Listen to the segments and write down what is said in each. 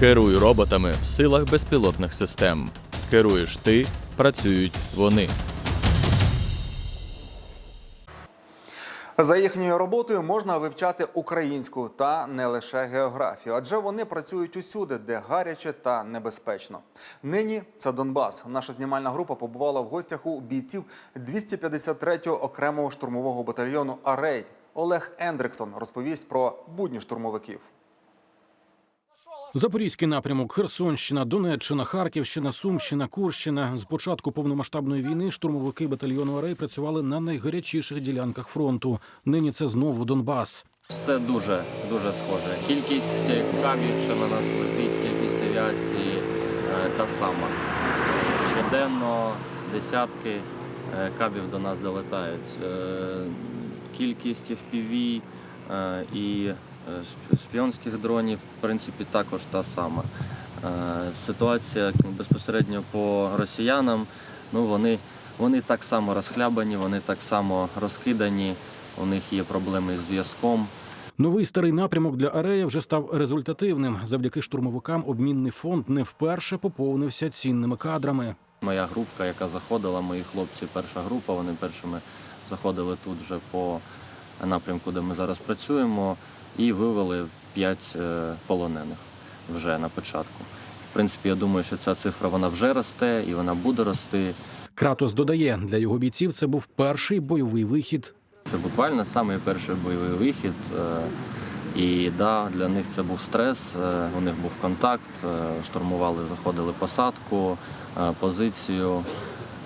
Керуй роботами в силах безпілотних систем. Керуєш ти, працюють вони. За їхньою роботою можна вивчати українську та не лише географію, адже вони працюють усюди, де гаряче та небезпечно. Нині це Донбас. Наша знімальна група побувала в гостях у бійців 253-го окремого штурмового батальйону Арей. Олег Ендриксон розповість про будні штурмовиків. Запорізький напрямок, Херсонщина, Донеччина, Харківщина, Сумщина, Курщина. З початку повномасштабної війни штурмовики батальйону Арей працювали на найгарячіших ділянках фронту. Нині це знову Донбас. Все дуже дуже схоже. Кількість кабів, що на нас летить, кількість авіації е, та сама. Щоденно десятки е, кабів до нас долетають. Е, Кількість FPV і шпіонських дронів, в принципі, також та сама. Е, Ситуація безпосередньо по росіянам, ну вони, вони так само розхлябані, вони так само розкидані, у них є проблеми з зв'язком. Новий старий напрямок для Арея вже став результативним. Завдяки штурмовикам обмінний фонд не вперше поповнився цінними кадрами. Моя групка, яка заходила, мої хлопці, перша група, вони першими заходили тут вже по напрямку, де ми зараз працюємо, і вивели 5 полонених вже на початку. В принципі, я думаю, що ця цифра вона вже росте і вона буде рости. Кратос додає, для його бійців це був перший бойовий вихід. Це буквально самий перший бойовий вихід. е, І да, для них це був стрес, е, у них був контакт, е, штурмували, заходили посадку, е, позицію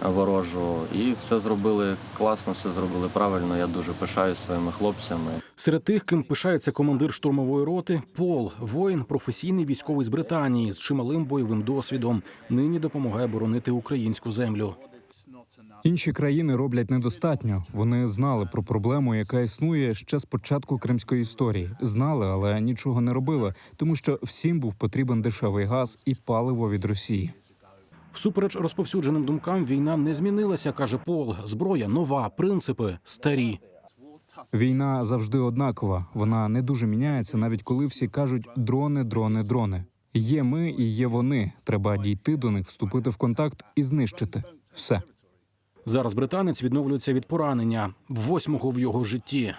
е, ворожу. І все зробили класно, все зробили правильно. Я дуже пишаюсь своїми хлопцями. Серед тих, ким пишається командир штурмової роти, Пол, воїн, професійний військовий з Британії з чималим бойовим досвідом. Нині допомагає боронити українську землю. Інші країни роблять недостатньо. Вони знали про проблему, яка існує ще з початку кримської історії. Знали, але нічого не робили, тому що всім був потрібен дешевий газ і паливо від Росії. Всупереч розповсюдженим думкам, війна не змінилася, каже Пол. Зброя нова, принципи старі. Війна завжди однакова. Вона не дуже міняється, навіть коли всі кажуть дрони, дрони, дрони. Є ми і є вони. Треба дійти до них, вступити в контакт і знищити все. Зараз британець відновлюється від поранення восьмого в його житті.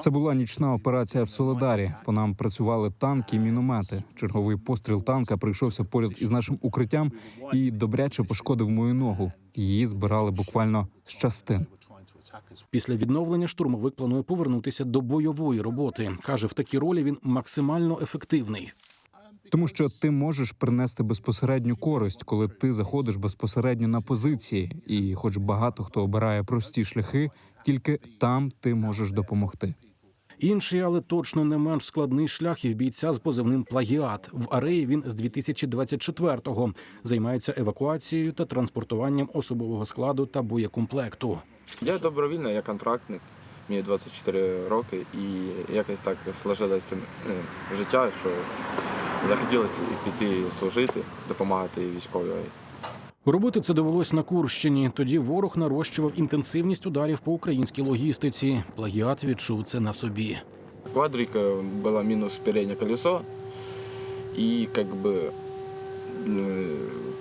Це була нічна операція в Солидарі. По нам працювали танки і міномети. Черговий постріл танка прийшовся поряд із нашим укриттям і добряче пошкодив мою ногу. Її збирали буквально з частин. Після відновлення штурмовик планує повернутися до бойової роботи. каже, в такій ролі він максимально ефективний. Тому що ти можеш принести безпосередню користь, коли ти заходиш безпосередньо на позиції, і, хоч багато хто обирає прості шляхи, тільки там ти можеш допомогти. Інший, але точно не менш складний шлях і в бійця з позивним плагіат. В ареї він з 2024-го займається евакуацією та транспортуванням особового складу та боєкомплекту. Я добровільно, я контрактник, мені 24 роки, і якось так сложилося ну, життя, що захотілося піти служити, допомагати військовій. Робити це довелось на Курщині. Тоді ворог нарощував інтенсивність ударів по українській логістиці. Плагіат відчув це на собі. Квадрика было минус переднее колесо, и как бы э,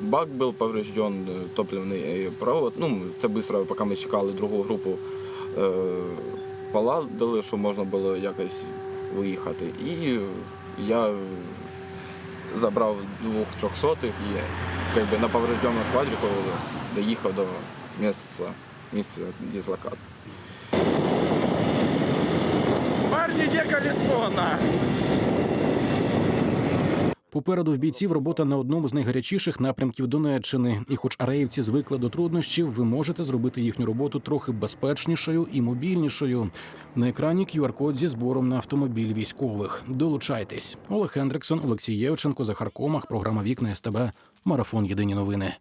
бак был поврежден, э, топливный э, провод. Ну, це швидко, поки ми чекали другу групу, е, поладили, що можна було якось виїхати. І я забрав двох трьохсотих і как бы, на поврежденому квадрику доїхав до місця, місця дислокації. Попереду в бійців робота на одному з найгарячіших напрямків Донеччини. І, хоч ареївці звикли до труднощів, ви можете зробити їхню роботу трохи безпечнішою і мобільнішою. На екрані QR-код зі збором на автомобіль військових. Долучайтесь. Олег Хендриксон, Олексій Євченко, Захар Комах, програма Вікна СТБ. Марафон Єдині новини.